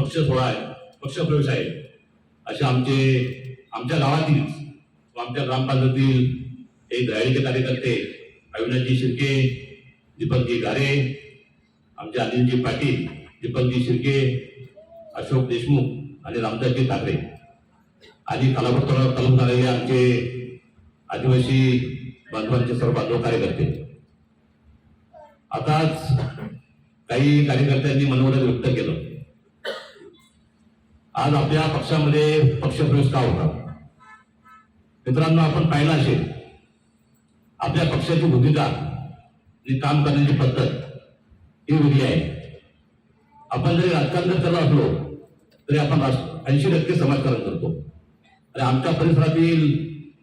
पक्ष सोहळा आहे पक्ष प्रवेश आहे. असे आमचे आमच्या गावातील व आमच्या ग्रामपंचायतील हे दयाळीचे कार्यकर्ते अविनाशजी शिर्के दीपकजी गारे आमचे अनिलजी पाटील दीपकजी शिर्के अशोक देशमुख आणि रामदासजी ठाकरे. आणि कलापूर तालुक झालेले आमचे आदिवासी बांधवांचे सर्व बांधव कार्यकर्ते. आताच काही कार्यकर्त्यांनी मनोगत व्यक्त केलं. आज आपल्या पक्षामध्ये पक्षप्रवेश का होता मित्रांनो आपण पाहिलं असेल आपल्या पक्षाची भूमिका आणि काम करण्याची पद्धत ही वेगळी आहे. आपण जरी राजकारण जर करत असलो तरी आपण ऐंशी टक्के समाजकारण करतो. आणि आमच्या परिसरातील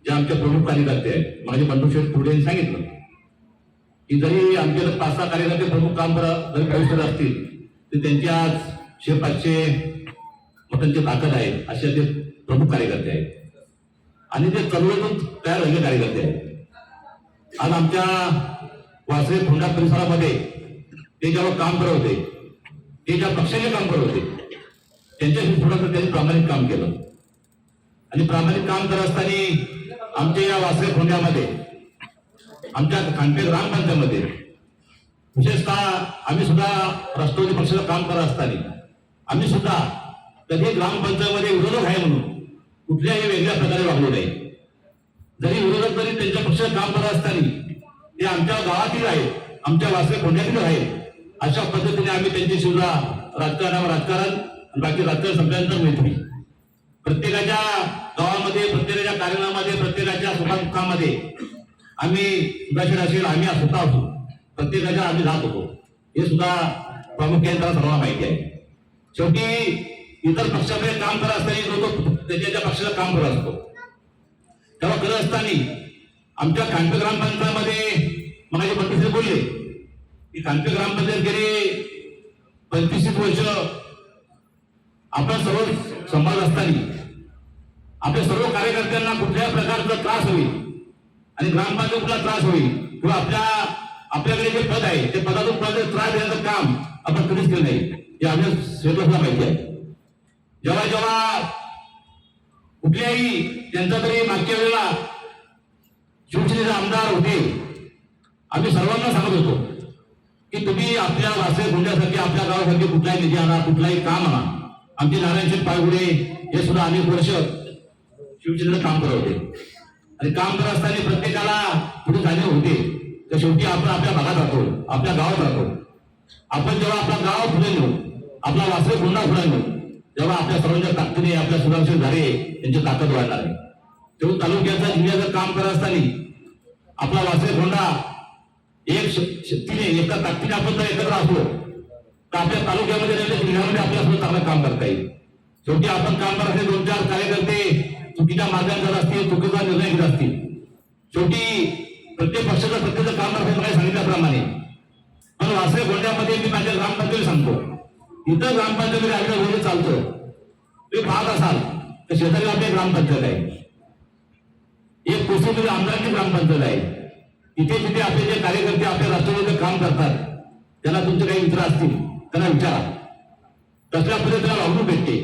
जे आमचे प्रमुख कार्यकर्ते आहेत माझे बंधू शेठ पुढे यांनी सांगितलं की जरी आमचे पाच सहा कार्यकर्ते प्रमुख काम करा जरी प्रवेश करत असतील तर त्यांची आज शे पाचशे मतांची ताकद आहे. असे ते प्रमुख कार्यकर्ते आहेत. आणि ते चळवळीतून तयार झालेले कार्यकर्ते आहेत. आज आमच्या वासरे फोंडा परिसरामध्ये ते जेव्हा काम करत होते ते ज्या पक्षाने काम करत होते त्यांच्याशी थोडंसं त्यांनी प्रामाणिक काम केलं. आणि प्रामाणिक काम करत असताना आमच्या या वासरे फोंड्यामध्ये आमच्या खांडे ग्रामपंचायतमध्ये विशेषतः आम्ही सुद्धा राष्ट्रवादी पक्षाचं काम करत असताना आम्ही सुद्धा कधी ग्रामपंचायतमध्ये विरोधक आहे म्हणून. कुठल्याही वेगळ्या प्रकारे वागलो नाही जरी विरोधक जरी त्यांच्या पक्षात काम करत असताना ते आमच्या गावातील आहेत आमच्या वासरे कोंड्यातील आहेत. अशा पद्धतीने आम्ही त्यांची सुद्धा राजकारणावर राजकारण आणि बाकी राजकारण सगळ्यांचं मैत्री प्रत्येकाच्या गावामध्ये प्रत्येकाच्या कार्यक्रमामध्ये प्रत्येकाच्या सुखादुःखामध्ये आम्ही सुधाशील असेल आम्ही स्वतः असू. प्रत्येकाच्या आम्ही जात होतो. हे सुद्धा प्रामुख्याने त्याला सर्वांना माहिती आहे. शेवटी इतर पक्षाकडे काम करत असताना लोक त्याच्या त्या पक्षाचं काम करत असतो. तेव्हा करत असताना आमच्या कांटे ग्रामपंचायतमध्ये माझे पंडित बोलले की कांटे ग्रामपंचायत गेले पंचवीस वर्ष आपण सर्व संभाळत असताना आपल्या सर्व कार्यकर्त्यांना कुठल्या प्रकारचा त्रास होईल आणि ग्रामपंचायतीला त्रास होईल किंवा आपल्या आपल्याकडे जे पद आहे ते पदातून त्रास देण्याचं काम आपण कधीच केलं नाही. हे आपल्या श्वेतसला माहिती आहे. जेव्हा जेव्हा कुठल्याही त्यांचा तरी मागच्या वेळेला शिवसेनेचे आमदार होते. आम्ही सर्वांना सांगत होतो की तुम्ही आपल्या वासे गुंड्यासाठी आपल्या गावासाठी कुठलाही निधी आणा कुठलाही काम आणा. आमचे नारायणसिंग पायगुडे हे सुद्धा अनेक वर्ष शिवसेनेचं काम करत होते. आणि काम करत असताना प्रत्येकाला पुढे झाले होते तर शेवटी आपण आपल्या भागात राहतो आपल्या गावात राहतो. आपण जेव्हा आपला गाव पुढे नेऊ आपला वासरे गुंडा पुढे नेऊ तेव्हा आपल्या सर्वांच्या ताकदीने आपल्या सुधारशील झाले यांची ताकद वाढणार आहे. तेव्हा तालुक्याचा जिल्ह्याचं काम करत असताना आपला वासरे गोंडा एक शक्तीने एका ताकदीने आपण जर एकत्र असलो. तर आपल्या तालुक्यामध्ये नाही जिल्ह्यामध्ये आपल्यासोबत चांगलं काम करता येईल. शेवटी आपण काम करत दोन चार कार्यकर्ते चुकीच्या मार्गाने जात असतील चुकीचा निर्णय घेत असतील. शेवटी प्रत्येक पक्षाचं प्रत्येक काम करत मला सांगितल्याप्रमाणे. पण वासरे गोंड्यामध्ये मी माझ्या ग्रामपंचायत सांगतो इथं ग्रामपंचायतीमध्ये आपल्या वगैरे चालतो. तुम्ही पाहत असाल तर शेजारी आपली ग्रामपंचायत आहे. एक पुस्तकामध्ये आमदारांची ग्रामपंचायत आहे. इथे तिथे आपले जे कार्यकर्ते आपल्या राष्ट्रवादीचं काम करतात त्यांना तुमचे काही मित्र असतील त्यांना विचारा. कसल्या त्याला वागणूक भेटते.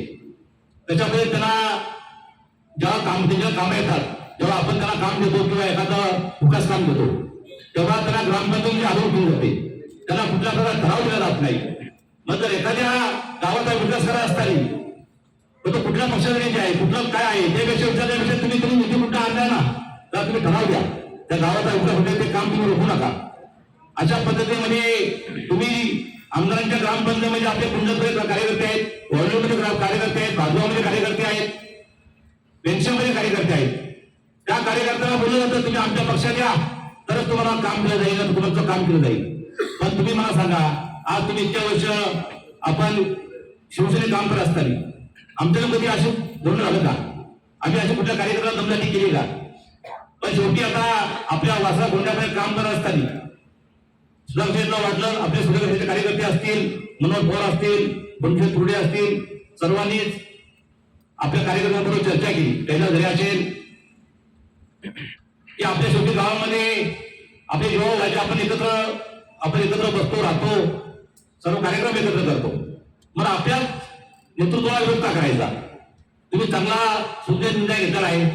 त्याच्यामध्ये त्यांना जेव्हा काम त्यांच्या कामं येतात जेव्हा आपण त्यांना काम देतो किंवा एखादा विकास काम देतो तेव्हा त्यांना ग्रामपंचायतीची आदर केली जाते. त्यांना कुठल्या प्रकारचा ठराव दिला जात नाही. मग एखाद्या गावाचा विकास करायचा असताना तर तो कुठल्या पक्षाचा आहे कुठलं काय आहे त्यापेक्षा विचारण्यापेक्षा तुम्ही तुम्ही निधी कुठला आणला ना तर तुम्ही ठराव द्या. त्या गावाचा विकास होते ते काम तुम्ही रोखू नका. अशा पद्धतीमध्ये तुम्ही आमदारांच्या ग्रामपंचायतीमध्ये आपले कुंडलमध्ये कार्यकर्ते आहेत वॉर्डमध्ये कार्यकर्ते आहेत भाजपामध्ये कार्यकर्ते आहेत पेन्शनमध्ये कार्यकर्ते आहेत. त्या कार्यकर्त्यांना बोललं जातं तुम्ही आमच्या पक्षात या तरच तुम्हाला काम केलं जाईल आणि तुमचं काम केलं जाईल. पण तुम्ही मला सांगा आज तुम्ही इतक्या वर्ष आपण शिवसेने काम करत असताना आमच्या कधी असे धोरण झालं का? आम्ही अशा कुठल्या कार्यक्रमाला दमदाटी केली का? पण शेवटी आता आपल्या वासरा गोंड्याकडे काम करत असताना सुधारसेनला वाटलं आपले सुधारसेचे कार्यकर्ते असतील मनोहर पवार असतील बनशे तुर्डे असतील सर्वांनीच आपल्या कार्यकर्त्यांबरोबर चर्चा केली. त्याच्या घरी असेल की आपल्या शेवटी गावामध्ये आपले युवा राज्य आपण एकत्र आपण एकत्र बसतो राहतो. सर्व कार्यक्रम एकत्र करतो. मग आपल्या नेतृत्वाला विरोध का करायचा? तुम्ही चांगला सुद्धा निर्णय घेतला आहे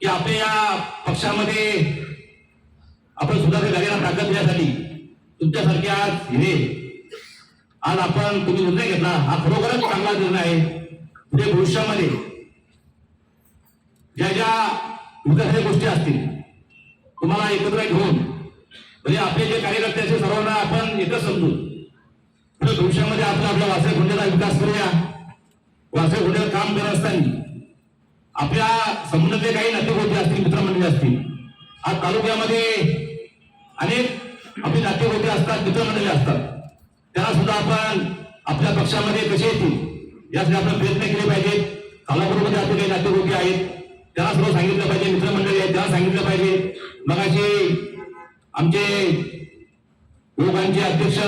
की आपल्या या पक्षामध्ये आपण सुधाकर गाडीला ताकद देण्यासाठी तुमच्यासारखे आज हिरे आज आपण तुम्ही निर्णय घेतला. हा खरोखरच चांगला निर्णय आहे. पुढे भविष्यामध्ये ज्या ज्या विकासाच्या गोष्टी असतील तुम्हाला एकत्र घेऊन म्हणजे आपले जे कार्यकर्ते असतील सर्वांना आपण एकच समजून पुढे भविष्यामध्ये आपला आपल्या वासळे गुंड्याचा विकास करूया. वासळे गुंड्याला काम करत असताना आपल्या संबंधातले काही नातेगोते असतील मित्रमंडळी असतील आज तालुक्यामध्ये अनेक आपले नातेगोते असतात मित्रमंडळी असतात. त्यांना सुद्धा आपण आपल्या पक्षामध्ये कसे येतील यासाठी आपण प्रयत्न केले पाहिजेत. कालापूरमध्ये आपले काही नातेगोते आहेत त्यांना सुद्धा सांगितलं पाहिजे मित्रमंडळी आहेत त्यांना सांगितलं पाहिजे. मगाशी आमचे लोकांचे अध्यक्ष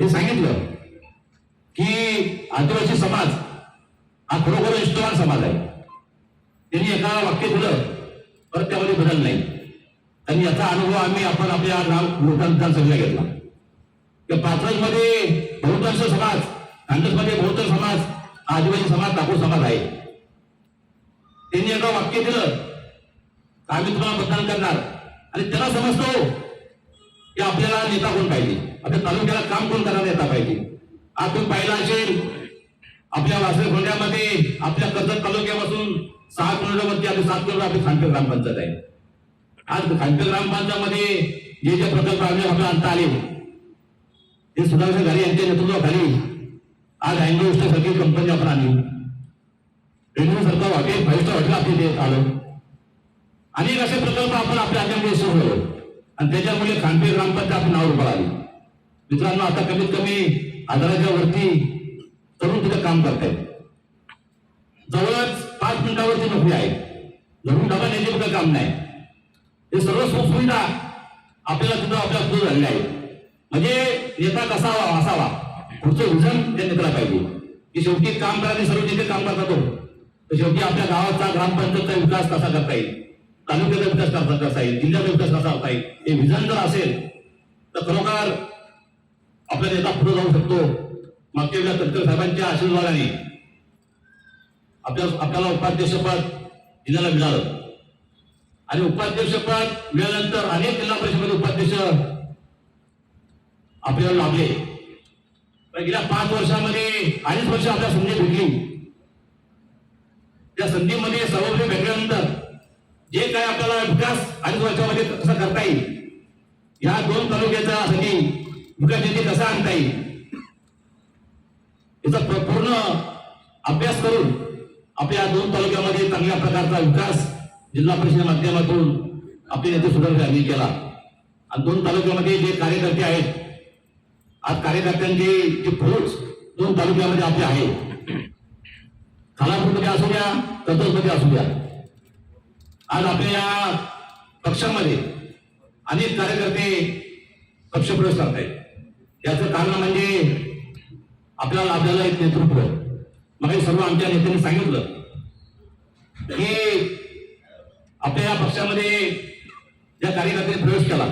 हे सांगितलं की आदिवासी समाज हा खरोखर निष्ठवान समाज आहे. त्यांनी एका वाक्य दिलं परत त्यामध्ये बदल नाही. आणि याचा अनुभव आम्ही आपण आपल्या नाव मोठा विधानसभेला घेतला. त्या मध्ये बहुतांश समाज कांग्रेस बहुतांश समाज हा आदिवासी समाज ठाकूर समाज आहे. त्यांनी एका वाक्य दिलं आम्ही तुम्हाला मतदान करणार. आणि त्याला समजतो की आपल्याला नेता कोण पाहिजे? आपल्या तालुक्याला काम कोण करायला नेता पाहिजे? आज तुम्ही पाहिला असेल आपल्या वासरखोंड्यामध्ये आपल्या कर्जत तालुक्यापासून सहा किलोमीटरवरती आपली सात किलोमीटर आपली खांडे ग्रामपंचायत आहे. आज खांडे ग्रामपंचायतमध्ये जे जे प्रकल्प आपले आपल्या आणता आले. ते सुधाकर घरी यांच्या नेतृत्वाखाली आज अँग्लो सगळी कंपनी आपण आणली. रेल्वे सरकार हॉटेल फाईव्ह स्टार हॉटेल आपली देत आलं. अनेक असे प्रकल्प आपण आपल्या हातामध्ये सुरू आणि त्याच्यामुळे खानपीर ग्रामपंचायत आपण नाव पळाली. मित्रांनो आता कमीत कमी आधाराच्या वरती तरुण तिथं काम करतायत. जवळच पाच मिनिटावरती नोकरी आहे. धरून डबा नेते कुठं काम नाही. हे सर्व सुखसुविधा आपल्याला तिथं आपल्या पुढे झालेल्या आहेत. म्हणजे नेता कसा असावा पुढचं विजन त्या नेत्याला पाहिजे. की शेवटी काम करायचे सर्व जिथे काम करतात हो. तर शेवटी आपल्या गावाचा ग्रामपंचायतचा विकास कसा करता येईल? तालुक्याचा विकास कसा करता येईल जिल्ह्याचा विकास कसा होता येईल हे विजन जर असेल तर खरोखर आपला नेता पुढे जाऊ शकतो. मागच्या वेळेला तटकर साहेबांच्या आशीर्वादाने आपल्या आपल्याला उपाध्यक्षपद जिल्ह्याला मिळालं. आणि उपाध्यक्षपद मिळाल्यानंतर अनेक जिल्हा परिषदेमध्ये उपाध्यक्ष आपल्याला लाभले. पण गेल्या पाच वर्षामध्ये अडीच वर्ष आपल्या संधी भेटली. त्या संधीमध्ये सर्वपरी भेटल्यानंतर जे काय आपल्याला विकास आणि वर्षामध्ये कसा करता येईल या दोन तालुक्याचा साठी विकास निधी कसा आणता येईल याचा पूर्ण अभ्यास करून आपल्या दोन तालुक्यामध्ये चांगल्या प्रकारचा विकास जिल्हा परिषद माध्यमातून आपले नेते सुधार यांनी केला. आणि दोन तालुक्यामध्ये जे कार्यकर्ते आहेत आज कार्यकर्त्यांची जी फौज दोन तालुक्यामध्ये आपली आहे. खालापूरमध्ये असू द्या कर्जतमध्ये असू द्या. आज आपल्या या पक्षामध्ये अनेक कार्यकर्ते पक्षप्रवेश करत आहेत याचं कारण म्हणजे आपल्याला आपल्याला एक नेतृत्व. मग हे सर्व आमच्या नेत्यांनी सांगितलं. की आपल्या या पक्षामध्ये ज्या कार्यकर्त्यांनी प्रवेश केला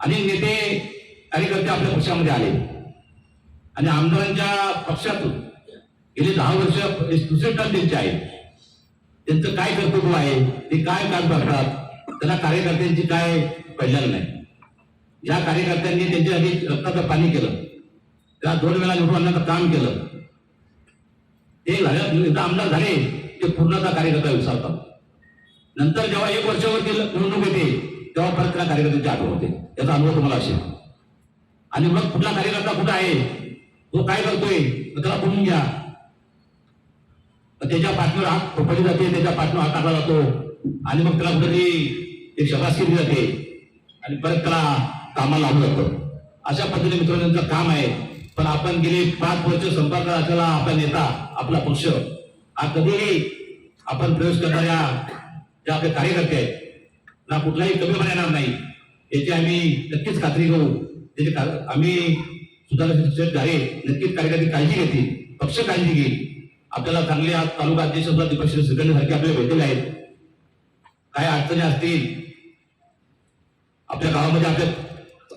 अनेक नेते कार्यकर्ते आपल्या पक्षामध्ये आले. आणि आमदारांच्या पक्षातून गेली दहा वर्ष दुसरे टर्म त्यांचे आहेत. त्यांचं काय कर्तृत्व आहे? ते काय काम करतात? त्याला कार्यकर्त्यांची काय पहिल्याला नाही. या कार्यकर्त्यांनी त्यांच्यासाठी रक्ताचं पाणी केलं. त्या दोन वेळा निवडून आणण्याचं काम केलं. ते झाल्या आमदार झाले ते पूर्णतः कार्यकर्ता विसरतात. नंतर जेव्हा एक वर्षावरती निवडणूक येते तेव्हा परत त्या कार्यकर्त्यांची आठवण होते. त्याचा अनुभव तुम्हाला असेल. आणि मग कुठला कार्यकर्ता कुठं आहे? तो काय करतोय? त्याला बोलून घ्या. त्याच्या पाठीवर हात खोपली जाते त्याच्या पाठीवर हात टाकला जातो. आणि मग त्याला कुठेतरी एक शबास केली जाते आणि परत त्याला कामाला लावलं जातं. अशा पद्धतीने मित्रांनो त्यांचं काम आहे. पण आपण गेले पाच वर्ष संपर्क असलेला आपला नेता आपला पक्ष हा कधीही आपण प्रवेश करणाऱ्या ज्या आपले कार्यकर्ते आहेत ना कुठलाही कमीपणा येणार नाही. याची आम्ही नक्कीच खात्री घेऊ. त्याची का- आम्ही सुधाकर झाले नक्कीच कार्यकर्ते काळजी घेतील पक्ष काळजी घेईल. आपल्याला चांगले आज तालुका अध्यक्ष सुद्धा दीपक श्री सारखे आपल्याला भेटलेले आहेत. काय अडचणी असतील आपल्या गावामध्ये आपले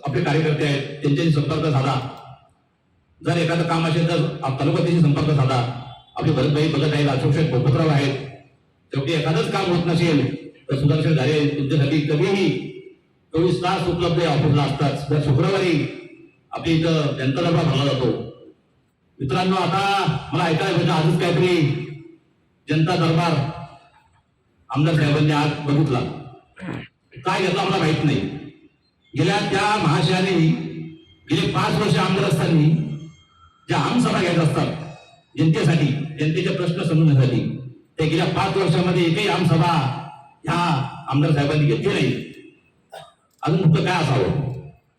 आपले कार्यकर्ते आहेत त्यांच्याशी संपर्क साधा. जर एखादं काम असेल तर आप- संपर्क साधा. आपले भरतभाई बघत आहेत अशोक गोपतराव आहेत. शेवटी एखादंच काम होत नसेल तर सुधाकर झाले तुमच्यासाठी कधीही चोवीस तास उपलब्ध आहे ऑफिसला असतात शुक्रवारी आपली इथं जनता दरबार भरला जातो. मित्रांनो आता मला ऐकायला भेटलं आजच काहीतरी जनता दरबार आमदार साहेबांनी आज बघितला. काय घेतला मला माहीत नाही. गेल्या त्या महाशयाने गेले पाच वर्ष आमदार असताना ज्या आमसभा घ्यायच्या असतात जनतेसाठी जनतेचे प्रश्न समजण्यासाठी ते गेल्या पाच वर्षामध्ये एकही आमसभा ह्या आमदार साहेबांनी घेतली नाही. अजून दुःख काय असावं?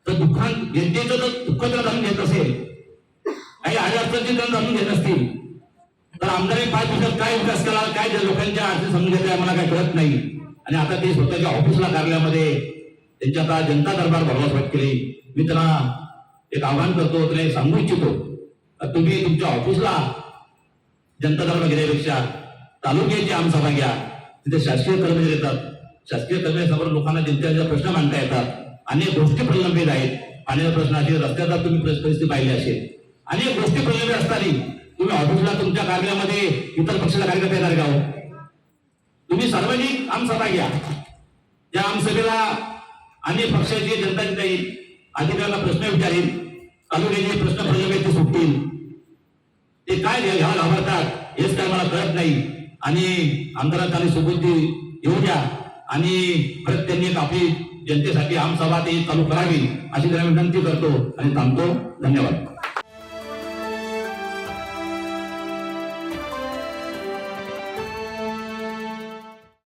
तर दुःखांत जनतेचं जर दुःख जर जाणून घेत असेल काही जाणून घेत असतील. तर आमदारांनी पाच दिवसात काय विकास केला काय लोकांच्या अडचणी समजून घेतल्या मला काय कळत नाही. आणि आता ते स्वतःच्या ऑफिसला कार्यालयामध्ये त्यांच्या आता जनता दरबार भरवा सुरुवात केली. मी त्यांना एक आव्हान करतो त्याने सांगू इच्छितो. तुम्ही तुमच्या ऑफिसला जनता दरबार घेण्यापेक्षा तालुक्याची आमसभा घ्या. तिथे शासकीय कर्मचारी येतात. शासकीय कर्मचाऱ्यांसमोर लोकांना जनतेचे प्रश्न मांडता येतात. अनेक गोष्टी प्रलंबित आहेत. पाण्याचा प्रश्न असेल रस्त्याचा तुम्ही परिस्थिती पाहिली असेल. अनेक गोष्टी प्रलंबित असताना तुम्ही ऑफिसला तुमच्या कार्यालयामध्ये इतर पक्षाला कार्यकर्ते येणार का हो? तुम्ही सार्वजनिक आमसभा घ्या. त्या आमसभेला अनेक पक्षाची जनता तिथे येईल अधिकाऱ्यांना प्रश्न विचारेल तालुक्याचे प्रश्न प्रलंबित ते सुटतील. ते काय घ्या घ्यायला घाबरतात हेच काय मला कळत नाही. आणि आमदारांना आणि सुबुद्धी येऊ द्या. आणि परत त्यांनी एक आपली जनतेसाठी आमसभा ते चालू करावी अशी त्यांना विनंती करतो आणि थांबतो. धन्यवाद.